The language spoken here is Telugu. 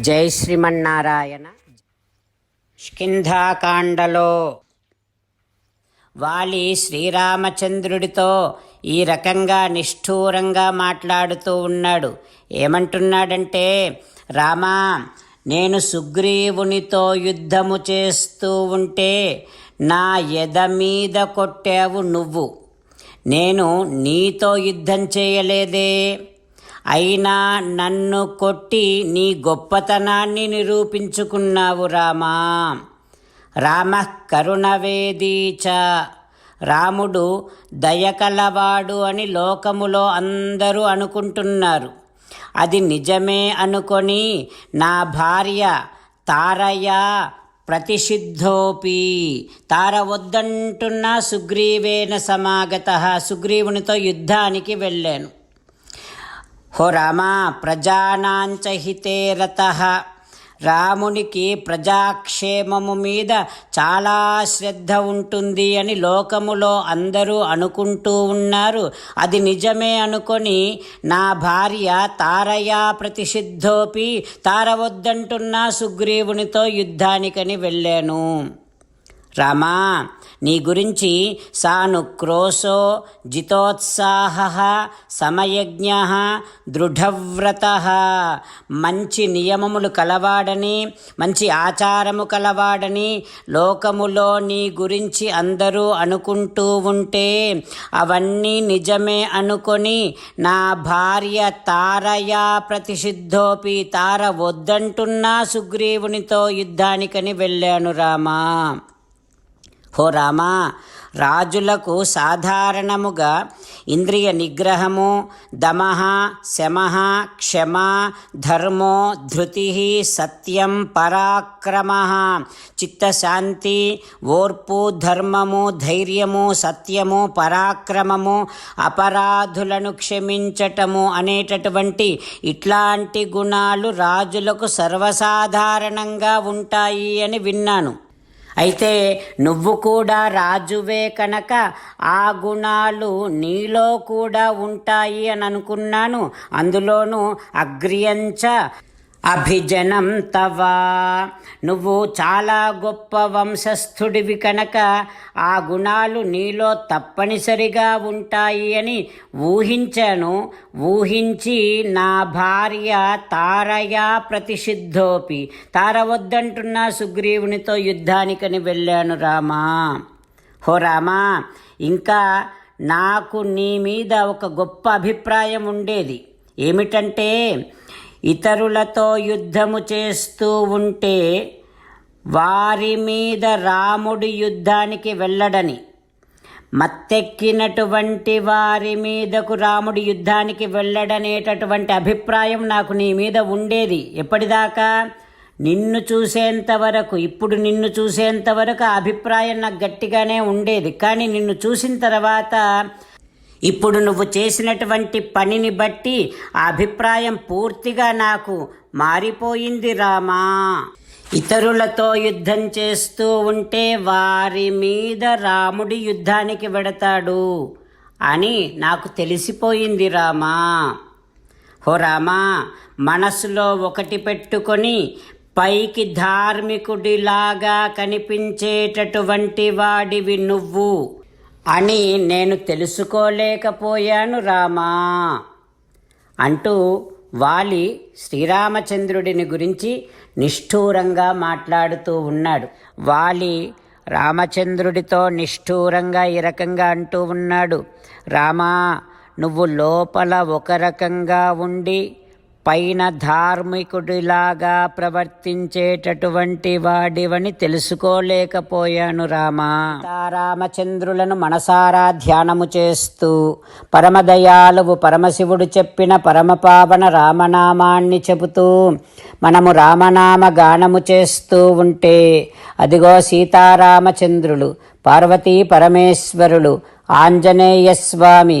జై శ్రీమన్నారాయణ. స్కింధాకాండలో వాలి శ్రీరామచంద్రుడితో ఈ రకంగా నిష్ఠూరంగా మాట్లాడుతూ ఉన్నాడు. ఏమంటున్నాడంటే రామా నేను సుగ్రీవునితో యుద్ధము చేస్తూ ఉంటే నా ఎద మీద కొట్టావు నువ్వు. నేను నీతో యుద్ధం చేయలేదే. అయినా నన్ను కొట్టి నీ గొప్పతనాన్ని నిరూపించుకున్నావు రామా. రామ కరుణవేదీచ రాముడు దయకలవాడు అని లోకములో అందరూ అనుకుంటున్నారు. అది నిజమే అనుకొని నా భార్య తారయ ప్రతిషిద్ధోపి. తార వద్దంటున్న సుగ్రీవేన సమాగత. సుగ్రీవునితో యుద్ధానికి వెళ్ళాను. హో రామా ప్రజానాంచ హితే రామునికి ప్రజాక్షేమము మీద చాలా శ్రద్ధ ఉంటుంది అని లోకములో అందరూ అనుకుంటూ ఉన్నారు. అది నిజమే అనుకొని నా భార్య తారయా ప్రతిషిద్ధోపి తార వద్దంటున్న సుగ్రీవునితో యుద్ధానికని వెళ్ళాను. రామా నీ గురించి సాను క్రోశో జితోత్సాహ సమయజ్ఞ దృఢవ్రత. మంచి నియమములు కలవాడని మంచి ఆచారము కలవాడని లోకములో నీ గురించి అందరూ అనుకుంటూ ఉంటే అవన్నీ నిజమే అనుకొని నా భార్య తారయా ప్రతిషిద్ధోపి తార వద్దంటున్నా సుగ్రీవునితో యుద్ధానికని వెళ్ళాను రామా. హో రామా రాజులకు సాధారణముగా ఇంద్రియ నిగ్రహము దమః శమహ క్షమ ధర్మో ధృతి సత్యం పరాక్రమ చిత్తశాంతి ఓర్పు ధర్మము ధైర్యము సత్యము పరాక్రమము అపరాధులను క్షమించటము అనేటటువంటి ఇట్లాంటి గుణాలు రాజులకు సర్వసాధారణంగా ఉంటాయి అని విన్నాను. అయితే నువ్వు కూడా రాజువే కనుక ఆ గుణాలు నీలో కూడా ఉంటాయి అని అనుకున్నాను. అందులోనూ అగ్రియంచ అభిజనం తవా. నువ్వు చాలా గొప్ప వంశస్థుడివి కనుక ఆ గుణాలు నీలో తప్పనిసరిగా ఉంటాయి అని ఊహించాను. ఊహించి నా భార్య తారయా ప్రతిషిద్ధోపి. తార వద్దంటున్న సుగ్రీవునితో యుద్ధానికని వెళ్ళాను రామా. హో రామా ఇంకా నాకు నీ మీద ఒక గొప్ప అభిప్రాయం ఉండేది. ఏమిటంటే ఇతరులతో యుద్ధము చేస్తూ ఉంటే వారి మీద రాముడి యుద్ధానికి వెళ్ళడని మత్తెక్కినటువంటి వారి మీదకు రాముడి యుద్ధానికి వెళ్ళడనేటటువంటి అభిప్రాయం నాకు నీ మీద ఉండేది. ఎప్పటిదాకా? నిన్ను చూసేంత వరకు ఇప్పుడు నిన్ను చూసేంత వరకు ఆ అభిప్రాయం నాకు గట్టిగానే ఉండేది. కానీ నిన్ను చూసిన తర్వాత ఇప్పుడు నువ్వు చేసినటువంటి పనిని బట్టి ఆ అభిప్రాయం పూర్తిగా నాకు మారిపోయింది రామా. ఇతరులతో యుద్ధం చేస్తూ ఉంటే వారి మీద రాముడి యుద్ధానికి వెడతాడు అని నాకు తెలిసిపోయింది రామా. హో రామా మనసులో ఒకటి పెట్టుకొని పైకి ధార్మికుడిలాగా కనిపించేటటువంటి వాడివి నువ్వు. అని నేను తెలుసుకోలేకపోయాను రామా. అంటూ వాలి శ్రీరామచంద్రుడిని గురించి నిష్ఠూరంగా మాట్లాడుతూ ఉన్నాడు. వాలి రామచంద్రుడితో నిష్ఠూరంగా ఈ రకంగా అంటూ ఉన్నాడు. రామా నువ్వు లోపల ఒక రకంగా ఉండి పైన ధార్మికుడిలాగా ప్రవర్తించేటటువంటి వాడివని తెలుసుకోలేకపోయాను రామా. రామచంద్రులను మనసారా ధ్యానము చేస్తూ పరమదయాలువు పరమశివుడు చెప్పిన పరమపావన రామనామాన్ని చెబుతూ మనము రామనామ గానము చేస్తూ ఉంటే అదిగో సీతారామచంద్రులు పార్వతీ పరమేశ్వరులు ఆంజనేయ స్వామి